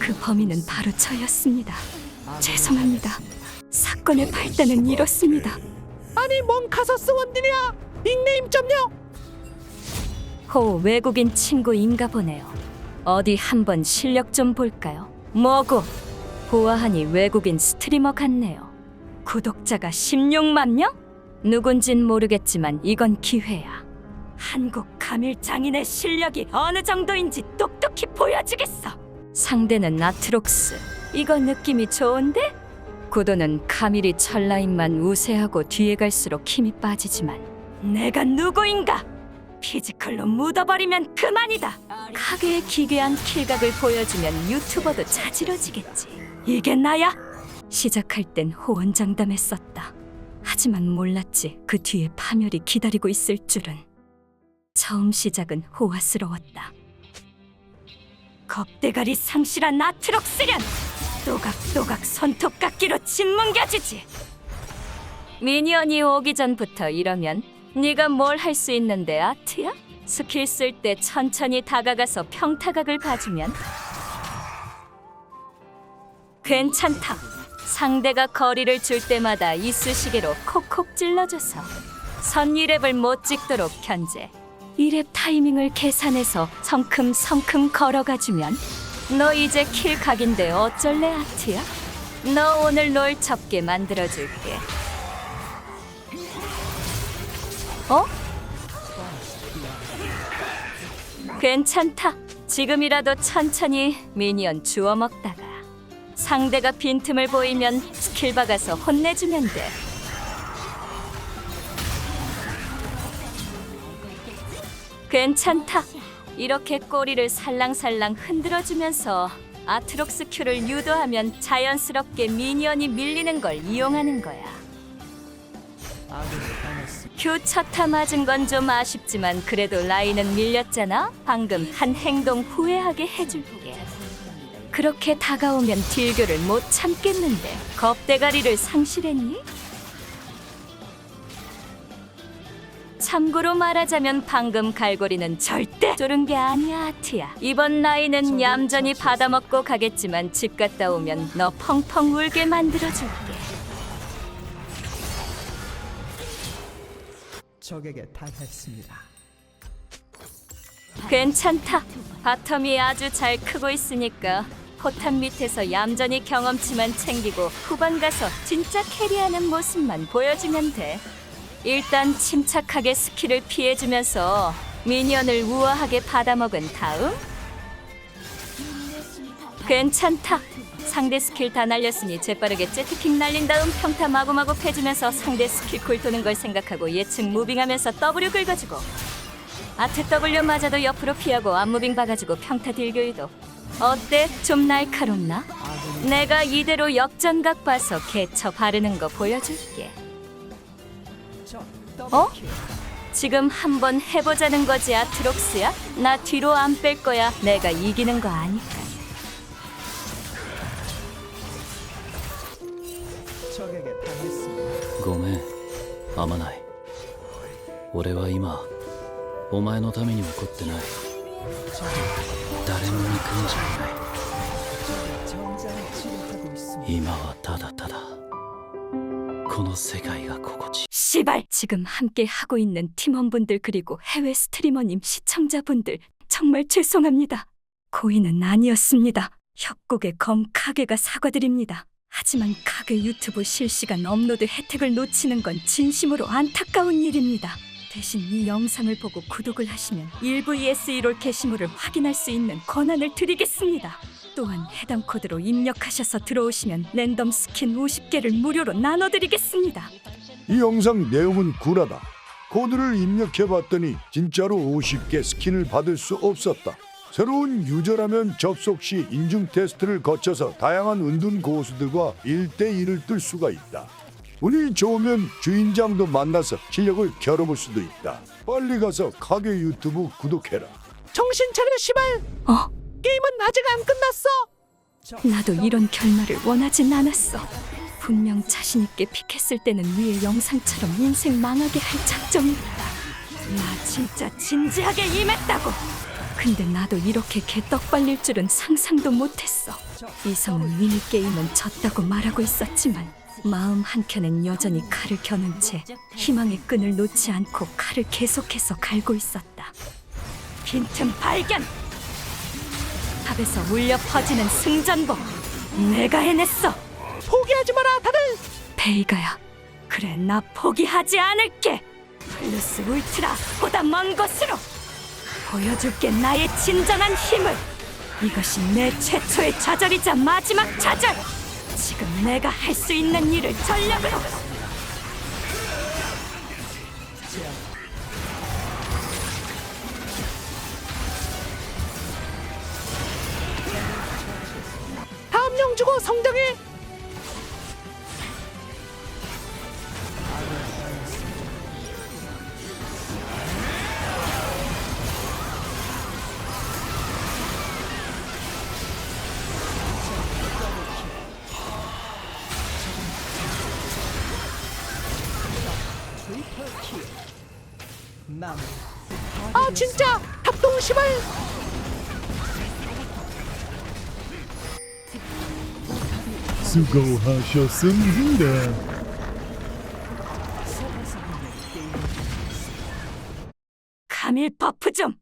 그 범인은 바로 저였습니다. 죄송합니다. 사건의 발단은 이렇습니다. 아니 뭔 카서스 원딜이야 닉네임 점요 호 외국인 친구인가 보네요. 어디 한번 실력 좀 볼까요? 뭐고? 보아하니 외국인 스트리머 같네요. 구독자가 16만 명? 누군진 모르겠지만 이건 기회야. 한국 가밀 장인의 실력이 어느 정도인지 똑똑히 보여주겠어. 상대는 아트록스. 이거 느낌이 좋은데? 구도는 카밀이 철라인만 우세하고 뒤에 갈수록 힘이 빠지지만 내가 누구인가? 피지컬로 묻어버리면 그만이다. 카게의 기괴한 킬각을 보여주면 유튜버도 자지러지겠지. 이게 나야? 시작할 땐 호언장담했었다. 하지만 몰랐지 그 뒤에 파멸이 기다리고 있을 줄은. 처음 시작은 호화스러웠다. 겁대가리 상실한 아트록 스련! 또각또각 손톱깎이로 짓뭉겨주지! 미니언이 오기 전부터 이러면 네가 뭘 할 수 있는데 아트야? 스킬 쓸 때 천천히 다가가서 평타각을 봐주면 괜찮다. 상대가 거리를 줄 때마다 이쑤시개로 콕콕 찔러줘서 선 2랩을 못 찍도록 견제. 2랩 타이밍을 계산해서 성큼성큼 걸어가주면 너 이제 킬 각인데 어쩔래 아트야? 너 오늘 롤 접게 만들어줄게. 어? 괜찮다. 지금이라도 천천히 미니언 주워 먹다가 상대가 빈틈을 보이면 스킬 박아서 혼내주면 돼. 괜찮다. 이렇게 꼬리를 살랑살랑 흔들어주면서 아트록스 큐를 유도하면 자연스럽게 미니언이 밀리는 걸 이용하는 거야. 큐 첫타 맞은 건 좀 아쉽지만 그래도 라인은 밀렸잖아. 방금 한 행동 후회하게 해줄게. 그렇게 다가오면 딜교를 못 참겠는데 겁대가리를 상실했니? 참고로 말하자면 방금 갈고리는 절대 쫄은 게 아니야 아트야 이번 나이는 얌전히 받아먹고 가겠지만 집 갔다 오면 너 펑펑 울게 만들어줄게 적에게 당했습니다 괜찮다. 바텀이 아주 잘 크고 있으니까 포탑 밑에서 얌전히 경험치만 챙기고 후반 가서 진짜 캐리하는 모습만 보여주면 돼. 일단 침착하게 스킬을 피해주면서 미니언을 우아하게 받아먹은 다음 괜찮다. 상대 스킬 다 날렸으니 재빠르게 제트킥 날린 다음 평타 마구마구 패주면서 상대 스킬 쿨 도는 걸 생각하고 예측 무빙하면서 W 긁어주고 아트 W 맞아도 옆으로 피하고 앞무빙 박아주고 평타 딜교유도 어때? 좀 날카롭나? 내가 이대로 역전각 봐서 개쳐 바르는 거 보여줄게 어? 지금 한번 해보자는 거지 아트록스야? 나 뒤로 안 뺄 거야 내가 이기는 거 아니까 적에게 당했습니다 ごめん天内俺は今お前のために怒ってない誰も憎んじゃいない 전장을 치료하고 있습니다 今はただただ この世界が心地いい 시발! 지금 함께 하고 있는 팀원분들 그리고 해외 스트리머님 시청자분들 정말 죄송합니다. 고의는 아니었습니다. 협곡의 검 카게가 사과드립니다. 하지만 카게 유튜브 실시간 업로드 혜택을 놓치는 건 진심으로 안타까운 일입니다. 대신 이 영상을 보고 구독을 하시면 1vs1롤 게시물을 확인할 수 있는 권한을 드리겠습니다. 또한 해당 코드로 입력하셔서 들어오시면 랜덤 스킨 50개를 무료로 나눠드리겠습니다. 이 영상 내용은 굴하다. 코드를 입력해봤더니 진짜로 50개 스킨을 받을 수 없었다. 새로운 유저라면 접속 시 인증 테스트를 거쳐서 다양한 은둔 고수들과 1대1을 뜰 수가 있다. 운이 좋으면 주인장도 만나서 실력을 겨뤄볼 수도 있다. 빨리 가서 가게 유튜브 구독해라. 정신 차려 시발 어? 게임은 아직 안 끝났어 나도 이런 결말을 원하진 않았어. 분명 자신 있게 픽했을 때는 위의 영상처럼 인생 망하게 할 작정이었다. 나 진짜 진지하게 임했다고. 근데 나도 이렇게 개떡 발릴 줄은 상상도 못했어. 이성은 이미 게임은 졌다고 말하고 있었지만 마음 한켠엔 여전히 칼을 겨눈 채 희망의 끈을 놓지 않고 칼을 계속해서 갈고 있었다. 빈틈 발견! 탑에서 울려 퍼지는 승전보 내가 해냈어! 포기하지 마라 다들! 베이가야 그래 나 포기하지 않을게. 플루스 울트라 보다 먼 곳으로. 보여줄게 나의 진정한 힘을. 이것이 내 최초의 좌절이자 마지막 좌절. 지금 내가 할 수 있는 일을 전력으로 주고 성장해! 아 진짜! 합동 시발 수고하셨습니다. 카밀 버프 좀